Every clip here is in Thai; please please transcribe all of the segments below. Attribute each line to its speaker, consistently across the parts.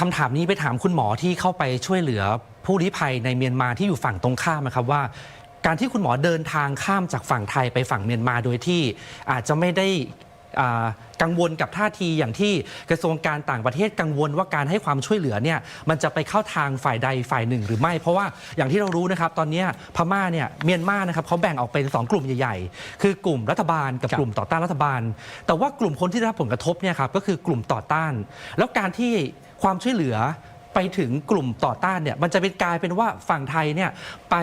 Speaker 1: คำถามนี้ไปถามคุณหมอที่เข้าไปช่วยเหลือผู้ลี้ภัยในเมียนมาที่อยู่ฝั่งตรงข้ามนะครับว่า การที่คุณหมอเดินทางข้ามจากฝั่งไทยไปฝั่งเมียนมาโดยที่อาจจะไม่ได้กังวลกับท่าทีอย่างที่กระทรวงการต่างประเทศกังวลว่าการให้ความช่วยเหลือเนี่ยมันจะไปเข้าทางฝ่ายใดฝ่ายหนึ่งหรือไม่ เพราะว่าอย่างที่เรารู้นะครับตอนนี้พม่าเนี่ยเมียนมานะครับเขาแบ่งออกเป็นสองกลุ่มใหญ่ๆ คือกลุ่มรัฐบาลกับกลุ่มต่อต้านรัฐบาล แต่ว่ากลุ่มคนที่ได้รับผลกระทบเนี่ยครับก็คือกลุ่มต่อต้าน แล้วการที่ ความช่วยเหลือไปถึงกลุ่มต่อต้านเนี่ยมันจะเป็นกลายเป็นว่าฝั่งไทยเนี่ยไป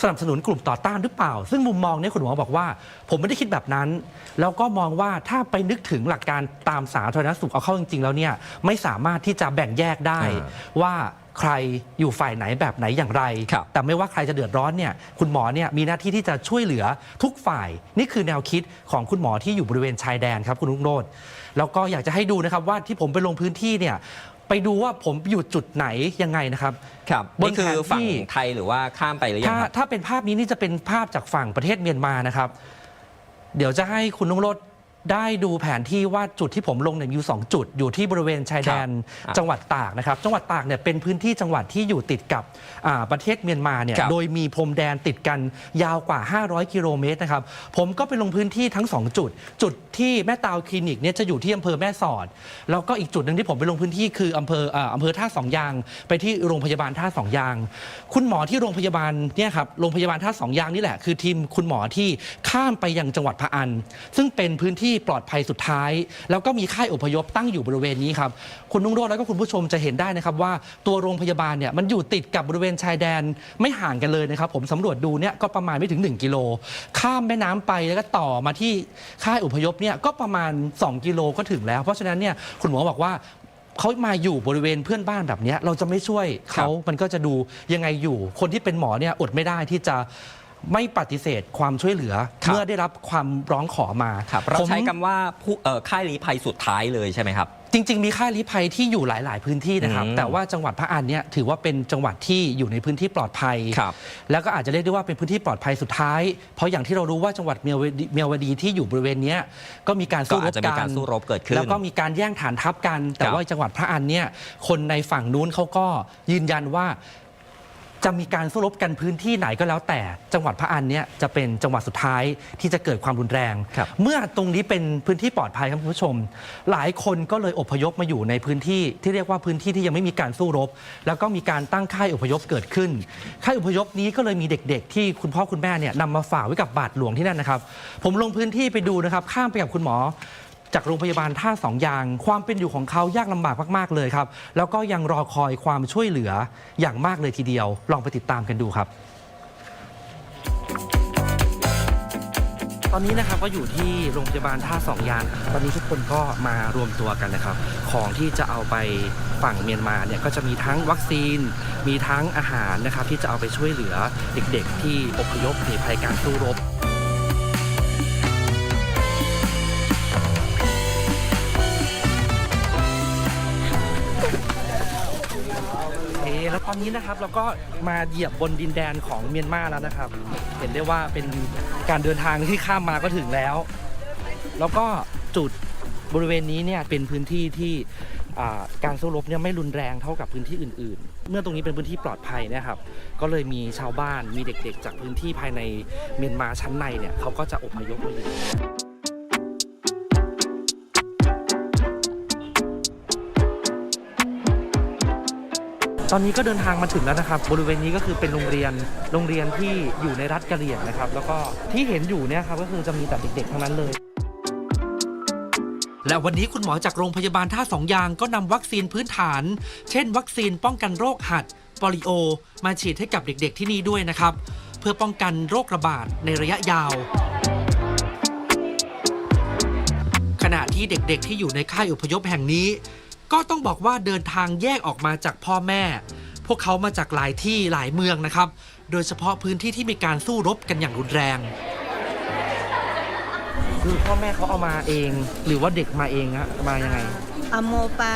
Speaker 1: สนับสนุนกลุ่มต่อต้านหรือเปล่า ซึ่งมุมมองเนี่ยคุณหมอบอกว่า ผมไม่ได้คิดแบบนั้น แล้วก็มองว่าถ้าไปนึกถึงหลักการตามสาธารณสุขเอาเข้าจริง ๆ แล้วเนี่ยไม่สามารถที่จะแบ่งแยกได้
Speaker 2: อ่า
Speaker 1: ว่าใครอยู่ฝ่ายไหนแบบไหนอย่างไร
Speaker 2: ครับ
Speaker 1: แต่ไม่ว่าใครจะเดือดร้อนเนี่ยคุณหมอเนี่ยมีหน้าที่ที่จะช่วยเหลือทุกฝ่าย นี่คือแนวคิดของคุณหมอที่อยู่บริเวณชายแดนครับคุณลุงโรดแล้วก็อยากจะให้ดูนะครับว่าที่ผมไปลงพื้นที่เนี่ย ไปดูว่าผมอยู่จุดไหนยังไงนะครับ
Speaker 2: ครับ
Speaker 1: บน
Speaker 2: นี่คือ
Speaker 1: แผนที่
Speaker 2: ฝั่งไทยหรือว่าข้ามไปหรือยัง
Speaker 1: ถ้า
Speaker 2: ครับ
Speaker 1: ถ้าเป็นภาพนี้นี่จะเป็นภาพจากฝั่งประเทศเมียนมานะครับ เดี๋ยวจะให้คุณนุงโรด ได้ดูแผนที่ว่าจุดที่ผมลงเนี่ยมีอยู่สองจุด อยู่ที่บริเวณชายแดน
Speaker 2: ครับ
Speaker 1: จังหวัดตากนะครับจังหวัดตากเนี่ยเป็นพื้นที่จังหวัดที่อยู่ติดกับอ่าประเทศเมียนมาเนี่ย
Speaker 2: ครับ
Speaker 1: โดยมีพรมแดนติดกันยาวกว่า 500 กิโลเมตรนะครับผมก็ไปลงพื้นที่ทั้ง2จุด จุดที่แม่ตาวคลินิกเนี่ยจะอยู่ที่อำเภอแม่สอด แล้วก็อีกจุดหนึ่งที่ผมไปลงพื้นที่คืออำเภออ่าอำเภอท่าสองยาง ไปที่โรงพยาบาลท่าสองยาง คุณหมอที่โรงพยาบาลเนี่ยครับโรงพยาบาลท่าสองยางนี่แหละคือทีมคุณหมอที่ข้ามไปยังจังหวัดพะอัน ซึ่งเป็นพื้นที่ปลอดภัยสุดท้าย แล้วก็มีค่ายอพยพตั้งอยู่บริเวณนี้ครับคุณนุ่งโรจน์แล้วก็คุณผู้ชมจะเห็นได้นะครับว่าตัวโรงพยาบาลเนี่ยมันอยู่ติดกับบริเวณชายแดนไม่ห่างกันเลยนะครับ ผมสำรวจดูเนี่ยก็ประมาณไม่ถึง 1 กิโล ข้ามแม่น้ำไปแล้วก็ต่อมาที่ค่ายอพยพเนี่ยก็ประมาณ 2 กิโลก็ถึงแล้ว เพราะฉะนั้นเนี่ยคุณหมอบอกว่าเขามาอยู่บริเวณเพื่อนบ้านแบบเนี้ยเราจะไม่ช่วยเขามันก็จะดูยังไงอยู่ คนที่เป็นหมอเนี่ยอดไม่ได้ที่จะ ไม่ปฏิเสธความช่วยเหลือ
Speaker 2: ครับ
Speaker 1: เมื่อได้รับความร้องขอมา
Speaker 2: ครับเรา
Speaker 1: ผม
Speaker 2: ใช้คำว่าผู้เอ่อค่ายลี้ภัยสุดท้ายเลยใช่ไหมครับ
Speaker 1: จริง ๆ มีค่ายลี้ภัยที่อยู่หลาย ๆ พื้นที่นะครับ
Speaker 2: อืม
Speaker 1: แต่ว่าจังหวัดพระอันเนี่ยถือว่าเป็นจังหวัดที่อยู่ในพื้นที่ปลอดภัย
Speaker 2: ครับ
Speaker 1: แล้วก็อาจจะเรียกได้ว่าเป็นพื้นที่ปลอดภัยสุดท้าย เพราะอย่างที่เรารู้ว่าจังหวัดเมียวดีเมียวดีที่อยู่บริเวณเนี้ยก็มีการ
Speaker 2: ก็
Speaker 1: สู้ร
Speaker 2: อาจ
Speaker 1: บ
Speaker 2: จะมี
Speaker 1: กั
Speaker 2: การ
Speaker 1: น
Speaker 2: สู้รบเกิดขึ้น
Speaker 1: แล้วก็มีการแย่งฐานทัพกัน แต่
Speaker 2: ครับ
Speaker 1: ว่าจังหวัดพระอันเนี่ยคนในฝั่งนู้นเขาก็ยืนยันว่า จะมีการสู้รบกันพื้นที่ไหนก็แล้วแต่ จังหวัดพระอันเนี่ยจะเป็นจังหวัดสุดท้ายที่จะเกิดความรุนแรง
Speaker 2: ครับ
Speaker 1: เมื่อตรงนี้เป็นพื้นที่ปลอดภัยครับคุณผู้ชม หลายคนก็เลยอพยพมาอยู่ในพื้นที่ที่เรียกว่าพื้นที่ที่ยังไม่มีการสู้รบ แล้วก็มีการตั้งค่ายอพยพเกิดขึ้น ค่ายอพยพนี้ก็เลยมีเด็กๆ ที่คุณพ่อคุณแม่เนี่ยนำมาฝากไว้กับบาทหลวงที่นั่นนะครับ ผมลงพื้นที่ไปดูนะครับข้ามไปกับคุณหมอ จากโรงพยาบาลท่าสองยาง ความเป็นอยู่ของเขายากลำบากมากๆเลยครับ แล้วก็ยังรอคอยความช่วยเหลืออย่างมากเลยทีเดียว ลองไปติดตามกันดูครับ ตอนนี้นะครับก็อยู่ที่โรงพยาบาลท่าสองยางตอนนี้ทุกคนก็มารวมตัวกันนะครับ ของที่จะเอาไปฝั่งเมียนมาเนี่ยก็จะมีทั้งวัคซีน มีทั้งอาหารนะครับที่จะเอาไปช่วยเหลือเด็กๆ ที่อพยพหนีภัยการสู้รบ ตอนนี้นะครับเราก็มาเหยียบบนดินแดนของเมียนมาแล้วนะครับ เห็นได้ว่าเป็นการเดินทางที่ข้ามมาก็ถึงแล้ว แล้วก็จุดบริเวณนี้เนี่ยเป็นพื้นที่ที่การสู้รบเนี่ยไม่รุนแรงเท่ากับพื้นที่อื่น ๆ เมื่อตรงนี้เป็นพื้นที่ปลอดภัยนะครับ ก็เลยมีชาวบ้านมีเด็กๆ จากพื้นที่ภายในเมียนมาชั้นในเนี่ยเขาก็จะอพยพมาอยู่ ตอนนี้ก็เดินทางมาถึงแล้วนะครับ บริเวณนี้ก็คือเป็นโรงเรียนโรงเรียนที่อยู่ในรัฐกะเหรี่ยงนะครับ แล้วก็ที่เห็นอยู่เนี่ยครับก็คือจะมีแต่เด็กๆทั้งนั้นเลยและวันนี้คุณหมอจากโรงพยาบาลท่าสองยางก็นำวัคซีนพื้นฐาน เช่น วัคซีนป้องกันโรคหัดปอลิโอ มาฉีดให้กับเด็กๆที่นี่ด้วยนะครับ เพื่อป้องกันโรคระบาดในระยะยาว ขณะที่เด็กๆที่อยู่ในค่ายอพยพแห่งนี้ ก็ต้องบอกว่าเดินทางแยกออกมาจากพ่อแม่ พวกเขามาจากหลายที่หลายเมืองนะครับ โดยเฉพาะพื้นที่ที่มีการสู้รบกันอย่างรุนแรง คือพ่อแม่เขาเอามาเอง หรือว่าเด็กมาเองฮะมายังไง
Speaker 3: Amo pa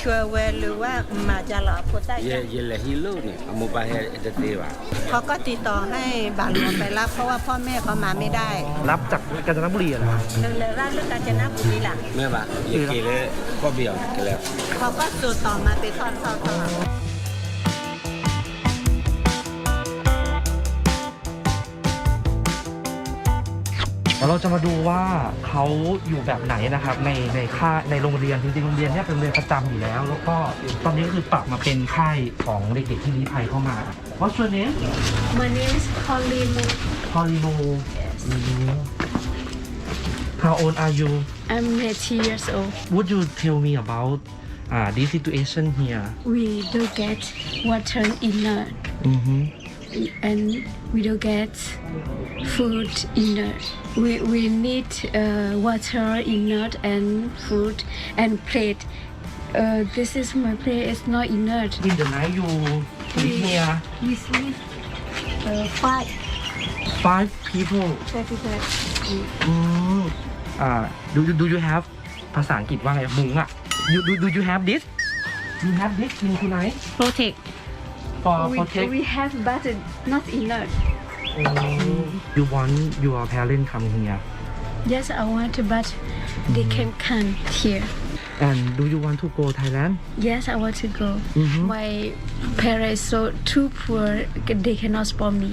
Speaker 3: he ชัวร์เวลหรือว่ามาจะหล่อโพใต้
Speaker 4: ye ye le hilo ni amo ba he de te ba
Speaker 3: เขาก็ติดต่อให้บาหลวงไปรับ เพราะว่าพ่อแม่เขามาไม่ได้
Speaker 1: รับจากกาญจนบุรีเหรอครับ
Speaker 3: เลยราชเลือกกาญจนบุรีล่ะ
Speaker 4: me ba ye ke le ko bi o ke le
Speaker 3: เขาก็สืบต่อมาเป็นทอดทอด ทอด
Speaker 1: เราจะมาดูว่าเขาอยู่แบบไหนนะครับ ในในค่ายในโรงเรียนจริงๆโรงเรียนเนี่ยเป็นโรงเรียนประจำอยู่แล้ว แล้วก็ตอนนี้ก็คือปรับมาเป็นค่ายของเด็กๆที่ลี้ภัยเข้ามา What's your name
Speaker 5: My name is Colleen.
Speaker 1: Paulino How old are you
Speaker 5: I'm 80 years old.
Speaker 1: Would you tell me about uh, this situation here
Speaker 5: We don't get water enough
Speaker 1: mm-hmm.
Speaker 5: and we don't get food enough. We, we need uh, water enough and food and plate. Uh, this is my plate. It's not enough.
Speaker 1: In the night you live here
Speaker 5: We sleep uh, five.
Speaker 1: five people
Speaker 5: Five people.
Speaker 1: อืมอ่า do you do you have ภาษาอังกฤษว่าไงมุงอ่ะ you do do you have this you have this in tonight
Speaker 5: Protect.
Speaker 1: for
Speaker 5: We,
Speaker 1: protect
Speaker 5: we have but not enough.
Speaker 1: you want your parent come here
Speaker 5: Yes, I want to, but they can come here.
Speaker 1: and do you want to go Thailand
Speaker 5: Yes, I want to go.
Speaker 1: Mhm.
Speaker 5: My parents so too poor, they cannot support me.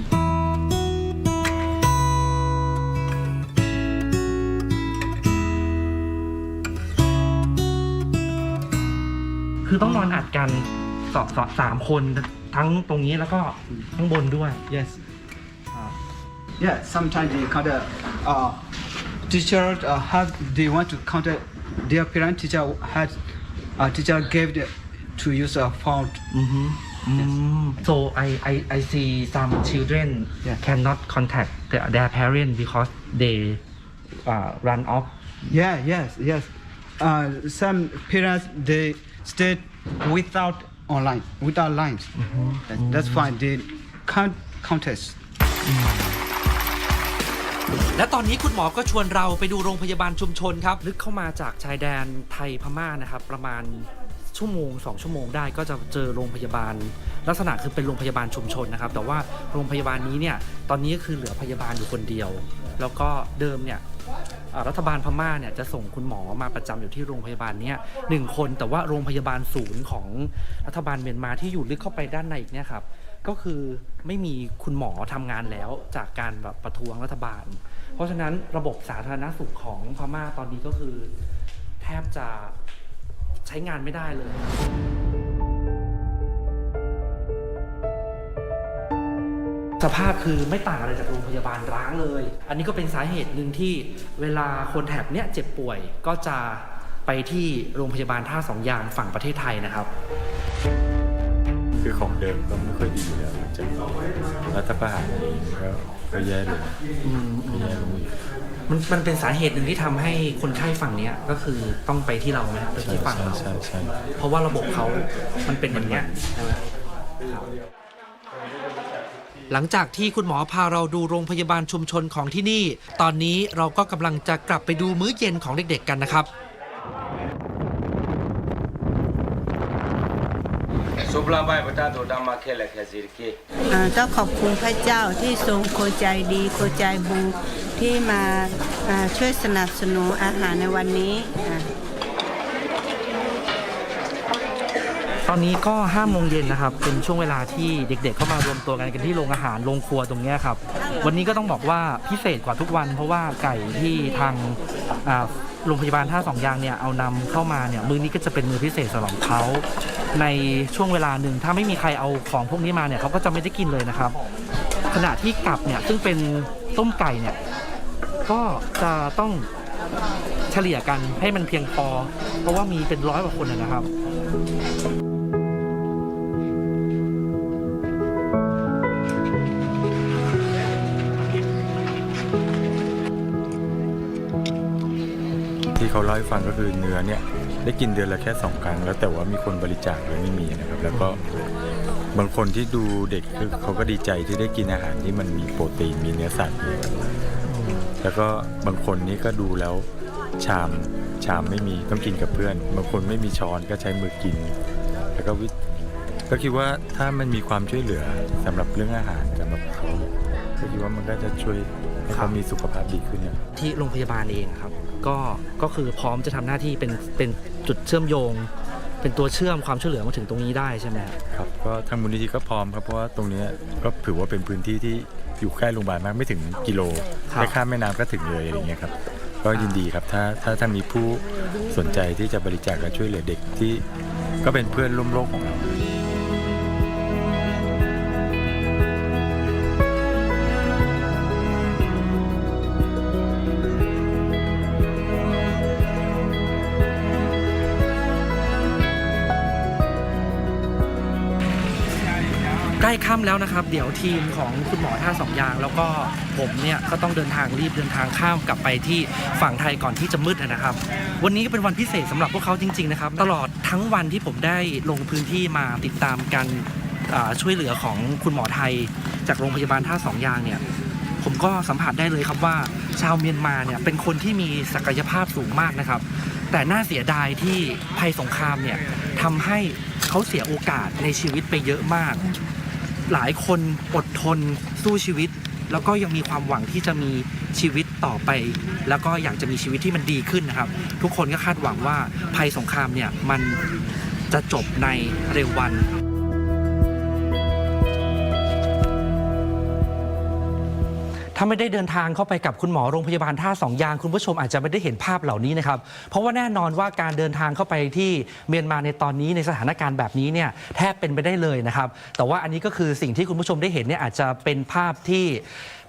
Speaker 1: คือต้องนอนอัดกันสองสองสามคน ทั้งตรงนี้แล้วก็ข้างบนด้วย
Speaker 6: Yes. Yeah, sometimes they contact uh, teacher uh, have they want to contact their parent teacher had uh, teacher gave the, to use a phone.
Speaker 1: Mm-hmm. Mm. So I, I I see some children
Speaker 6: Yeah.
Speaker 1: cannot contact their, their parents because they uh, run off.
Speaker 6: Yeah, yes, yes. Uh, some parents they stay without online, without lines. That- That's fine. They can't contest.
Speaker 1: และตอนนี้คุณหมอก็ชวนเราไปดูโรงพยาบาลชุมชนครับ ลึกเข้ามาจากชายแดนไทยพม่านะครับ ประมาณชั่วโมง 2 ชั่วโมงได้ก็จะเจอโรงพยาบาล ลักษณะคือเป็นโรงพยาบาลชุมชนนะครับ แต่ว่าโรงพยาบาลนี้เนี่ยตอนนี้ก็คือเหลือพยาบาลอยู่คนเดียว แล้วก็เดิมเนี่ยอ่า รัฐบาลพม่าเนี่ยจะส่งคุณหมอมาประจำอยู่ที่โรงพยาบาลเนี้ยหนึ่งคนแต่ว่าโรงพยาบาลศูนย์ของรัฐบาลเมียนมาที่อยู่ลึกเข้าไปด้านในอีกเนี่ยครับก็คือไม่มีคุณหมอทำงานแล้วจากการแบบประท้วงรัฐบาล เพราะฉะนั้นระบบสาธารณสุขของพม่าตอนนี้ก็คือ แทบจะใช้งานไม่ได้เลย สภาพคือไม่ต่างอะไรจากโรงพยาบาลร้างเลย อันนี้ก็เป็นสาเหตุหนึ่งที่เวลาคนแถบเนี้ยเจ็บป่วยก็จะไปที่โรงพยาบาลท่าสองยางฝั่งประเทศไทยนะครับ
Speaker 7: คือของเดิมก็ไม่ค่อยดีอยู่แล้วหลังจากรัฐประหารเองก็ก็แย่ลงก็แย่ลงอีก
Speaker 1: มันมันเป็นสาเหตุหนึ่งที่ทำให้คนไข้ฝั่งเนี้ยก็คือต้องไปที่เราไหมครับไป
Speaker 7: ใช่
Speaker 1: ที่ฝั่ง
Speaker 7: ใช่
Speaker 1: เรา
Speaker 7: ใช่ใช่
Speaker 1: เพราะว่าระบบเขามันเป็นอย่างเนี้ยใช่ไหม หลังจากที่คุณหมอพาเราดูโรงพยาบาลชุมชนของที่นี่ ตอนนี้เราก็กำลังจะกลับไปดูมื้อเย็นของเด็กๆกันนะครับ
Speaker 4: so bla bai bata to da ma ke le ke zir ke
Speaker 3: อ่าต้องขอบคุณพระเจ้าที่ทรงโคใจดีโคใจบุญที่มาอ่าช่วยสนับสนุนอาหารในวันนี้อ่า
Speaker 1: ตอนนี้ก็ห้าโมงเย็นนะครับ เป็นช่วงเวลาที่เด็ก ๆ เข้ามารวมตัวกันกันที่โรงอาหารโรงครัวตรงนี้ครับ วันนี้ก็ต้องบอกว่าพิเศษกว่าทุกวัน เพราะว่าไก่ที่ทางโรงพยาบาลท่าสองยางเนี่ยเอานำเข้ามาเนี่ยมื้อนี้ก็จะเป็นมื้อพิเศษสำหรับเขาในช่วงเวลาหนึ่งถ้าไม่มีใครเอาของพวกนี้มาเนี่ยเขาก็จะไม่ได้กินเลยนะครับ ขณะที่กลับเนี่ยซึ่งเป็นต้มไก่เนี่ยก็จะต้องเฉลี่ยกันให้มันเพียงพอ เพราะว่ามีเป็นร้อยกว่าคนนะนะครับ
Speaker 7: เขาเล่าให้ฟังก็คือเนื้อเนี่ยได้กินเดือนละแค่สองครั้ง แล้วแต่ว่ามีคนบริจาคหรือไม่มีนะครับ แล้วก็บางคนที่ดูเด็กคือเขาก็ดีใจที่ได้กินอาหารที่มันมีโปรตีนมีเนื้อสัตว์แล้วก็บางคนนี่ก็ดูแล้วชามชามไม่มีต้องกินกับเพื่อน บางคนไม่มีช้อนก็ใช้มือกิน แล้วก็วิก็คิดว่าถ้ามันมีความช่วยเหลือสำหรับเรื่องอาหารสำหรับเขาก็คิดว่ามันก็จะช่วยให้เขามีสุขภาพดีขึ้นนะ
Speaker 1: ที่โรงพยาบาลเองครับ ก็ก็คือพร้อมจะทำหน้าที่เป็นเป็นจุดเชื่อมโยง เป็นตัวเชื่อมความช่วยเหลือมาถึงตรงนี้ได้ใช่ไหมครับ
Speaker 7: ครับก็ทางมูลนิธิก็พร้อมครับเพราะว่าตรงเนี้ยก็ถือว่าเป็นพื้นที่ที่อยู่ใกล้โรงพยาบาลมากไม่ถึงกิโล
Speaker 1: ครับ
Speaker 7: แค่ข้ามแม่น้ำก็ถึงเลยอะไรเงี้ยครับก็ยินดีครับถ้าถ้าถ้ามีผู้สนใจที่จะบริจาคและช่วยเหลือเด็กที่ก็เป็นเพื่อนร่วมโลกของเรา
Speaker 1: ค่ำแล้วนะครับ เดี๋ยวทีมของคุณหมอท่าสองยาง แล้วก็ผมเนี่ยก็ต้องเดินทางรีบเดินทางข้ามกลับไปที่ฝั่งไทยก่อนที่จะมืดนะครับ วันนี้เป็นวันพิเศษสำหรับพวกเขาจริงๆนะครับ ตลอดทั้งวันที่ผมได้ลงพื้นที่มาติดตามการช่วยเหลือของคุณหมอไทย จากโรงพยาบาลท่าสองยางเนี่ยผมก็สัมผัสได้เลยครับว่าชาวเมียนมาเนี่ยเป็นคนที่มีศักยภาพสูงมากนะครับ แต่น่าเสียดายที่ภัยสงครามเนี่ยทำให้เขาเสียโอกาสในชีวิตไปเยอะมาก หลายคนอดทนสู้ชีวิต แล้วก็ยังมีความหวังที่จะมีชีวิตต่อไป แล้วก็อยากจะมีชีวิตที่มันดีขึ้นนะครับ ทุกคนก็คาดหวังว่าภัยสงครามเนี่ยมันจะจบในเร็ววัน ถ้าไม่ได้เดินทางเข้าไปกับคุณหมอโรงพยาบาลท่าสองยาง คุณผู้ชมอาจจะไม่ได้เห็นภาพเหล่านี้นะครับ เพราะว่าแน่นอนว่าการเดินทางเข้าไปที่เมียนมาในตอนนี้ในสถานการณ์แบบนี้เนี่ยแทบเป็นไปได้เลยนะครับ แต่ว่าอันนี้ก็คือสิ่งที่คุณผู้ชมได้เห็นเนี่ยอาจจะเป็นภาพที่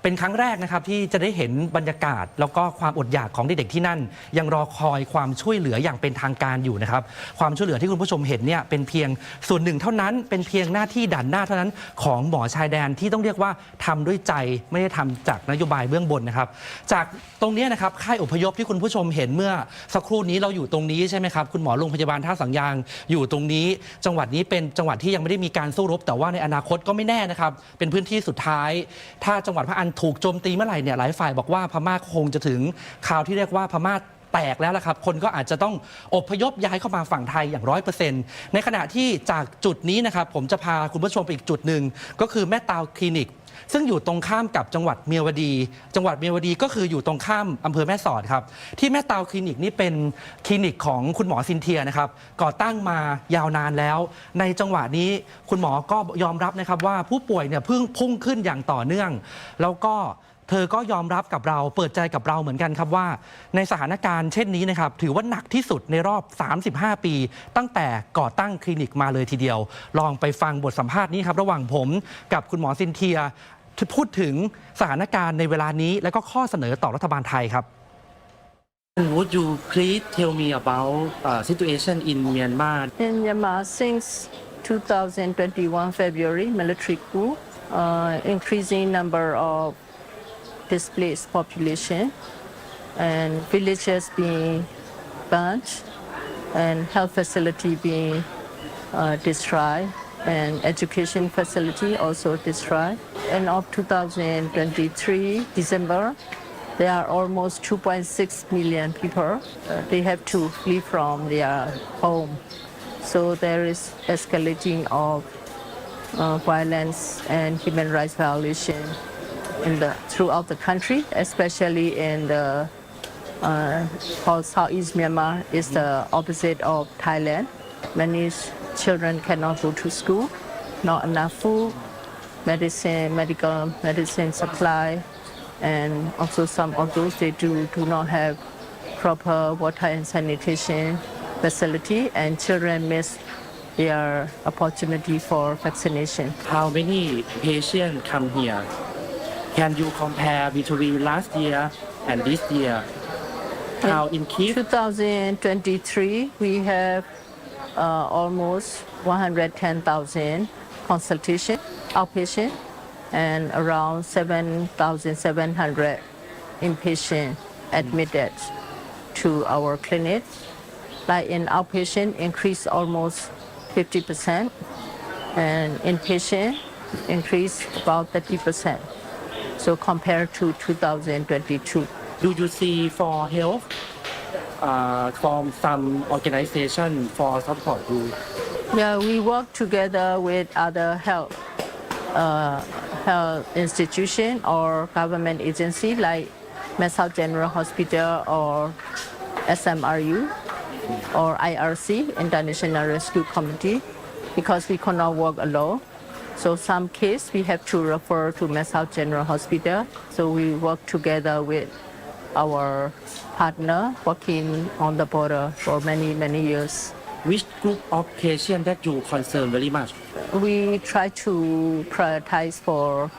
Speaker 1: เป็นครั้งแรกนะครับที่จะได้เห็นบรรยากาศ แล้วก็ความอดอยากของเด็กๆที่นั่น ยังรอคอยความช่วยเหลืออย่างเป็นทางการอยู่นะครับความช่วยเหลือที่คุณผู้ชมเห็นเนี่ยเป็นเพียงส่วนหนึ่งเท่านั้นเป็นเพียงหน้าที่ด่านหน้าเท่านั้นของหมอชายแดนที่ต้องเรียกว่าทำด้วยใจไม่ได้ทำจากนโยบายเบื้องบนนะครับ จากตรงนี้นะครับค่ายอพยพที่คุณผู้ชมเห็นเมื่อสักครู่นี้เราอยู่ตรงนี้ใช่ไหมครับคุณหมอโรงพยาบาลท่าสังยางอยู่ตรงนี้ จังหวัดนี้เป็นจังหวัดที่ยังไม่ได้มีการสู้รบ แต่ว่าในอนาคตก็ไม่แน่นะครับเป็นพื้นที่สุดท้าย ถ้าจังหวัดพระอันถูกโจมตีเมื่อไหร่เนี่ยหลายฝ่ายบอกว่าพม่าคงจะถึงข่าวที่เรียกว่าพม่า แตกแล้วล่ะครับ คนก็อาจจะต้องอพยพย้ายเข้ามาฝั่งไทยอย่างร้อยเปอร์เซ็นต์ในขณะที่จากจุดนี้นะครับผมจะพาคุณผู้ชมไปอีกจุดหนึ่งก็คือแม่ตาวคลินิกซึ่งอยู่ตรงข้ามกับจังหวัดเมียวดี จังหวัดเมียวดีก็คืออยู่ตรงข้ามอำเภอแม่สอดครับ ที่แม่ตาวคลินิกนี่เป็นคลินิกของคุณหมอซินเทียนะครับ ก่อตั้งมายาวนานแล้ว ในจังหวะนี้คุณหมอก็ยอมรับนะครับว่าผู้ป่วยเนี่ยเพิ่งพุ่งขึ้นอย่างต่อเนื่อง แล้วก็ เธอก็ยอมรับกับเราเปิดใจกับเราเหมือนกันครับว่า ในสถานการณ์เช่นนี้นะครับถือว่าหนักที่สุดในรอบ 35 ปี ตั้งแต่ก่อตั้งคลินิกมาเลยทีเดียว ลองไปฟังบทสัมภาษณ์นี้ครับระหว่างผมกับคุณหมอซินเทียที่พูดถึงสถานการณ์ในเวลานี้ และก็ข้อเสนอต่อรัฐบาลไทยครับ Would you please tell me about uh, situation in Myanmar
Speaker 8: In Myanmar, since 2021 February, military coup, uh, increasing number of displaced population, and villages being burnt, and health facility being uh, destroyed, and education facility also destroyed. And of 2023 December, there are almost 2.6 million people. Uh, they have to flee from their home. So there is escalating of uh, violence and human rights violation in the throughout the country, especially in the uh, called Southeast Myanmar is the opposite of Thailand. Many children cannot go to school, not enough food, medicine, medical medicine supply, and also some of those they do do not have proper water and sanitation facility, and children miss their opportunity for vaccination.
Speaker 1: How many patients come here? Can you compare between last year and this year? How in Kiev?
Speaker 8: 2023, we have uh, almost 110,000 consultation outpatient and around 7,700 inpatient admitted to our clinic. Like in outpatient, increase almost 50%, and inpatient increase about 30%. So compared to 2022.
Speaker 1: Do you see for health uh, form some organization for support you
Speaker 8: Yeah, we work together with other health uh, health institution or government agency like South General Hospital or SMRU or IRC International Rescue Committee because we cannot work alone. So some case we have to refer to South General Hospital. So we work together with our partner working on the border for many many years.
Speaker 1: which group of patient that you concern very much
Speaker 8: we try to prioritize for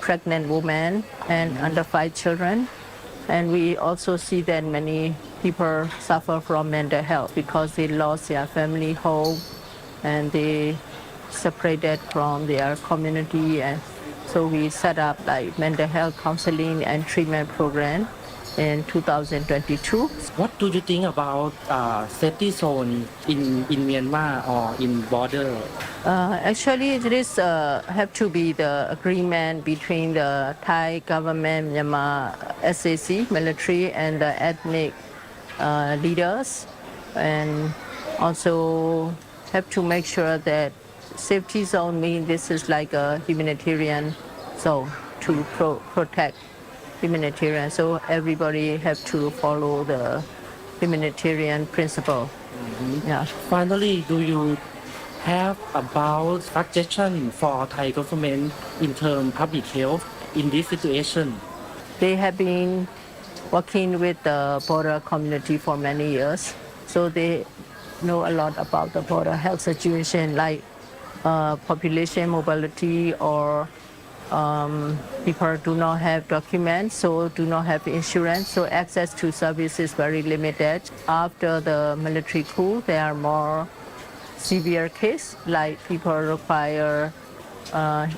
Speaker 8: pregnant women and mm-hmm. under five children. And we also see that many people suffer from mental health because they lost their family home and they separated from their community. And so we set up like mental health counseling and treatment program in 2022.
Speaker 1: What do you think about uh, safety zone in in Myanmar or in border
Speaker 8: Uh, actually, this uh, have to be the agreement between the Thai government, Myanmar SAC military, and the ethnic uh, leaders, and also have to make sure that safety zone means this is like a humanitarian zone to pro- protect humanitarian. So everybody have to follow the humanitarian principle. Mm-hmm. Yeah.
Speaker 1: Finally, do you have about suggestion for Thai government in term of public health in this situation?
Speaker 8: They have been working with the border community for many years, so they know a lot about the border health situation, like uh, population mobility or um, people do not have documents, so do not have insurance, so access to service is very limited. After the military coup, there are more severe cases, like people require uh,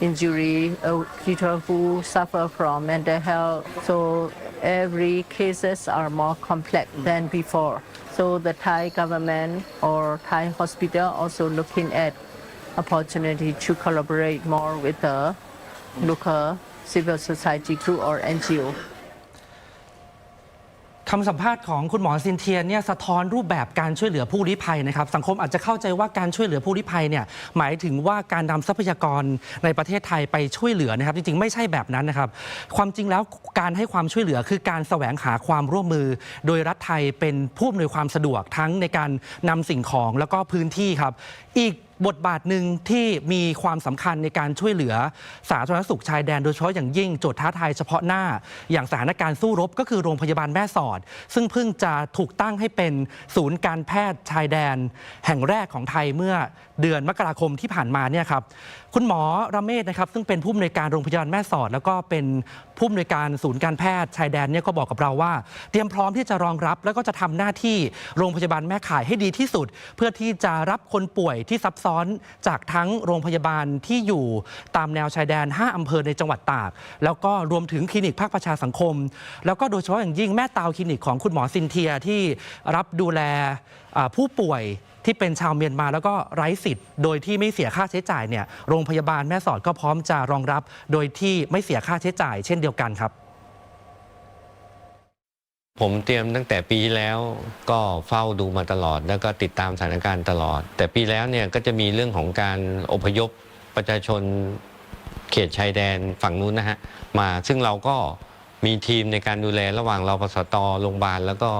Speaker 8: injury, uh, people who suffer from mental health. So every cases are more complex than before. So the Thai government or Thai hospital also looking at opportunity to collaborate more with the local civil society group or NGO.
Speaker 1: คำสัมภาษณ์ของคุณหมอซินเทียนเนี่ยสะท้อนรูปแบบการช่วยเหลือผู้ลี้ภัยนะครับ สังคมอาจจะเข้าใจว่าการช่วยเหลือผู้ลี้ภัยเนี่ยหมายถึงว่าการนำทรัพยากรในประเทศไทยไปช่วยเหลือนะครับ จริงๆ ไม่ใช่แบบนั้นนะครับ ความจริงแล้วการให้ความช่วยเหลือคือการแสวงหาความร่วมมือ โดยรัฐไทยเป็นผู้อำนวยความสะดวกทั้งในการนำสิ่งของแล้วก็พื้นที่ครับ อีกบทบาทหนึ่งที่มีความสำคัญในการช่วยเหลือสาธารณสุขชายแดนโดยเฉพาะอย่างยิ่งโจทย์ท้าทายเฉพาะหน้า อย่างสถานการณ์สู้รบก็คือโรงพยาบาลแม่สอด ซึ่งเพิ่งจะถูกตั้งให้เป็นศูนย์การแพทย์ชายแดน แห่งแรกของไทยเมื่อเดือนมกราคมที่ผ่านมาเนี่ยครับคุณหมอระเมศนะครับซึ่งเป็นผู้อำนวยการโรงพยาบาลแม่สอด แล้วก็เป็นผู้อำนวยการศูนย์การแพทย์ชายแดนเนี่ยก็บอกกับเราว่า เตรียมพร้อมที่จะรองรับ แล้วก็จะทำหน้าที่โรงพยาบาลแม่ข่ายให้ดีที่สุด เพื่อที่จะรับคนป่วยที่ซับซ้อนจากทั้งโรงพยาบาลที่อยู่ตามแนวชายแดน 5 อำเภอในจังหวัดตาก แล้วก็รวมถึงคลินิกภาคประชาสังคม แล้วก็โดยเฉพาะอย่างยิ่งแม่ตาวคลินิกของคุณหมอซินเทียที่รับดูแลผู้ป่วยที่เป็นชาวเมียนมาแล้วก็ไร้สิทธิ์ โดยที่ไม่เสียค่าใช้จ่ายเนี่ยโรงพยาบาลแม่สอดก็พร้อมจะรองรับ โดยที่ไม่เสียค่าใช้จ่าย เช่นเดียวกันครับ
Speaker 9: ผมเตรียมตั้งแต่ปีที่แล้วก็เฝ้าดูมาตลอด แล้วก็ติดตามสถานการณ์ตลอด แต่ปีแล้วเนี่ยก็จะมีเรื่องของการอพยพประชาชนเขตชายแดนฝั่งนู้นนะฮะมาซึ่งเราก็มีทีมในการดูแลระหว่างเราปสตโรงพยาบาล แล้วก็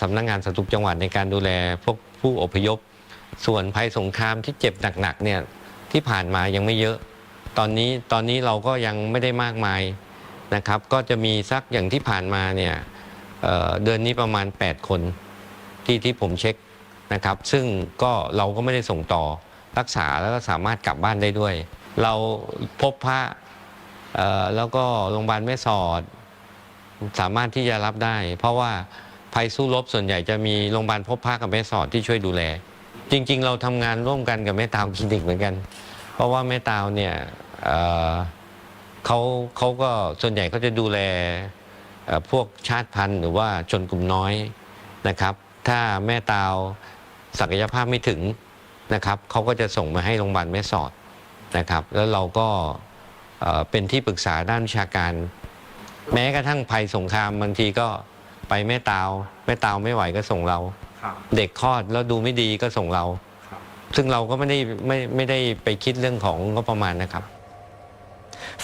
Speaker 9: สำนักงงานสาธารณสุขจังหวัดในการดูแลพวกผู้อพยพ ส่วนภัยสงครามที่เจ็บหนักๆเนี่ยที่ผ่านมายังไม่เยอะ ตอนนี้ตอนนี้เราก็ยังไม่ได้มากมายนะครับ ก็จะมีสักอย่างที่ผ่านมาเนี่ย เดือนนี้ประมาณ 8 คนที่ที่ผมเช็คนะครับ ซึ่งก็เราก็ไม่ได้ส่งต่อรักษาแล้วก็สามารถกลับบ้านได้ด้วย เราพบพระแล้วก็โรงพยาบาลแม่สอด สามารถที่จะรับได้ เพราะว่าภัยสู้รบส่วนใหญ่จะมีโรงพยาบาลพบพระกับแม่สอดที่ช่วยดูแล จริง ๆ เราทำงานร่วมกันกับแม่ตาวคลินิกเหมือนกัน เพราะว่าแม่ตาวเนี่ยเเขาเขาก็ส่วนใหญ่เขาจะดูแล พวกชาติพันธุ์หรือว่าชนกลุ่มน้อยนะครับ ถ้าแม่ตาวศักยภาพไม่ถึงนะครับเขาก็จะส่งมาให้โรงพยาบาลแม่สอดนะครับ แล้วเราก็เอ่อเป็นที่ปรึกษาด้านวิชาการ แม้กระทั่งภัยสงครามบางทีก็ไปแม่ตาวแม่ตาวไม่ไหวก็ส่งเรา เด็กคลอดแล้วดูไม่ดีก็ส่งเรา ซึ่งเราก็ไม่ได้ไม่ไม่ได้ไปคิดเรื่องของงบประมาณนะครับ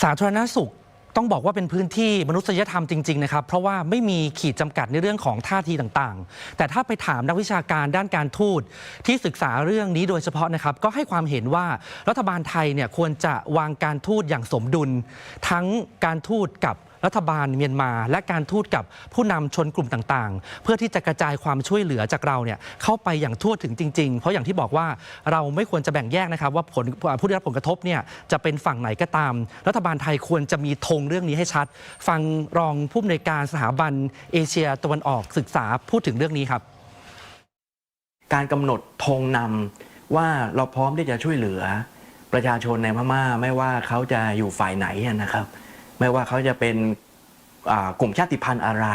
Speaker 1: สาธารณสุข ต้องบอกว่าเป็นพื้นที่มนุษยธรรมจริงๆนะครับเพราะว่าไม่มีขีดจำกัดในเรื่องของท่าทีต่างๆ แต่ถ้าไปถามนักวิชาการด้านการทูตที่ศึกษาเรื่องนี้โดยเฉพาะนะครับก็ให้ความเห็นว่ารัฐบาลไทยเนี่ยควรจะวางการทูตอย่างสมดุล ทั้งการทูตกับ รัฐบาลเมียนมา และการทูตกับผู้นำชนกลุ่มต่างๆ เพื่อที่จะกระจายความช่วยเหลือจากเราเนี่ยเข้าไปอย่างทั่วถึงจริง ๆ เพราะอย่างที่บอกว่าเราไม่ควรจะแบ่งแยกนะครับ ว่าผลผู้ได้รับผลกระทบเนี่ยจะเป็นฝั่งไหนก็ตาม รัฐบาลไทยควรจะมีธงเรื่องนี้ให้ชัด ฟังรองผู้อำนวยการสถาบันเอเชียตะวันออกศึกษาพูดถึงเรื่องนี้ครับ
Speaker 10: การกำหนดธงนำว่าเราพร้อมที่จะช่วยเหลือประชาชนในพม่าไม่ว่าเขาจะอยู่ฝ่ายไหนนะครับ ไม่ว่าเขาจะเป็นกลุ่มชาติพันธุ์อะไร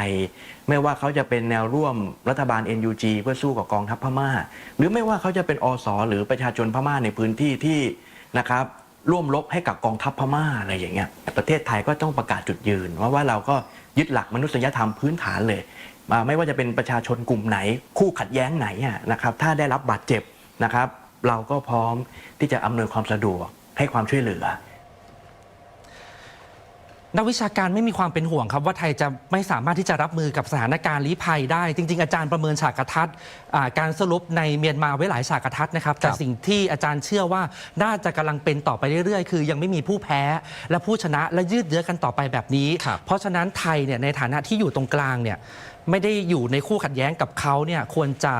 Speaker 10: ไม่ว่าเขาจะเป็นแนวร่วมรัฐบาล NUG เพื่อสู้กับกองทัพพม่า หรือไม่ว่าเขาจะเป็นอสหรือประชาชนพม่าในพื้นที่ที่นะครับร่วมรบให้กับกองทัพพม่าอะไรอย่างเงี้ยประเทศไทยก็ต้องประกาศจุดยืนว่าว่าเราก็ยึดหลักมนุษยธรรมพื้นฐานเลยอ่าไม่ว่าจะเป็นประชาชนกลุ่มไหน คู่ขัดแย้งไหนนะครับถ้าได้รับบาดเจ็บนะครับ เราก็พร้อมที่จะอำนวยความสะดวกให้ความช่วยเหลือ
Speaker 1: นักวิชาการไม่มีความเป็นห่วงครับ ว่าไทยจะไม่สามารถที่จะรับมือกับสถานการณ์ลี้ภัยได้ จริง ๆ อาจารย์ประเมินฉากทัศน์อ่าการสรุปในเมียนมาไว้หลายฉากทัศน์นะครับ แต่สิ่งที่อาจารย์เชื่อว่าน่าจะกำลังเป็นต่อไปเรื่อยๆ คือ ยังไม่มีผู้แพ้ และผู้ชนะและยืดเยื้อกันต่อไปแบบนี้
Speaker 2: ครับ
Speaker 1: เพราะฉะนั้นไทยเนี่ยในฐานะที่อยู่ตรงกลางเนี่ย ไม่ได้อยู่ในคู่ขัดแย้งกับเขาเนี่ยควรจะ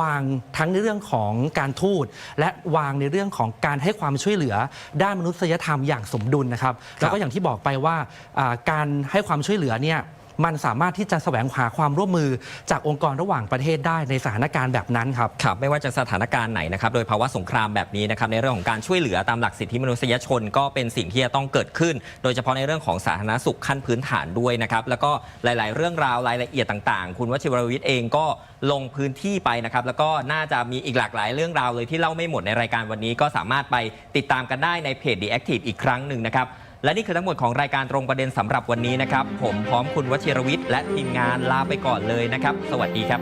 Speaker 1: วางทั้งในเรื่องของการทูต และวางในเรื่องของการให้ความช่วยเหลือด้านมนุษยธรรมอย่างสมดุลนะครับแล้วก็อย่างที่บอกไปว่าอ่าการให้ความช่วยเหลือเนี่ย มันสามารถที่จะแสวงหาความร่วมมือจากองค์กรระหว่างประเทศได้ในสถานการณ์แบบนั้นครับ
Speaker 2: ครับไม่ว่าจะสถานการณ์ไหนนะครับ โดยภาวะสงครามแบบนี้นะครับ ในเรื่องของการช่วยเหลือตามหลักสิทธิมนุษยชนก็เป็นสิ่งที่จะต้องเกิดขึ้น โดยเฉพาะในเรื่องของสาธารณสุขขั้นพื้นฐานด้วยนะครับ แล้วก็หลาย ๆ เรื่องราวรายละเอียดต่าง ๆ คุณวชิรวิทย์เองก็ลงพื้นที่ไปนะครับ แล้วก็น่าจะมีอีกหลากหลายเรื่องราวเลยที่เล่าไม่หมดในรายการวันนี้ ก็สามารถไปติดตามกันได้ในเพจ The Active อีกครั้งหนึ่งนะครับ และนี่คือทั้งหมดของรายการตรงประเด็นสำหรับวันนี้นะครับ ผมพร้อมคุณวชิรวิทย์และทีมงานลาไปก่อนเลยนะครับ สวัสดีครับ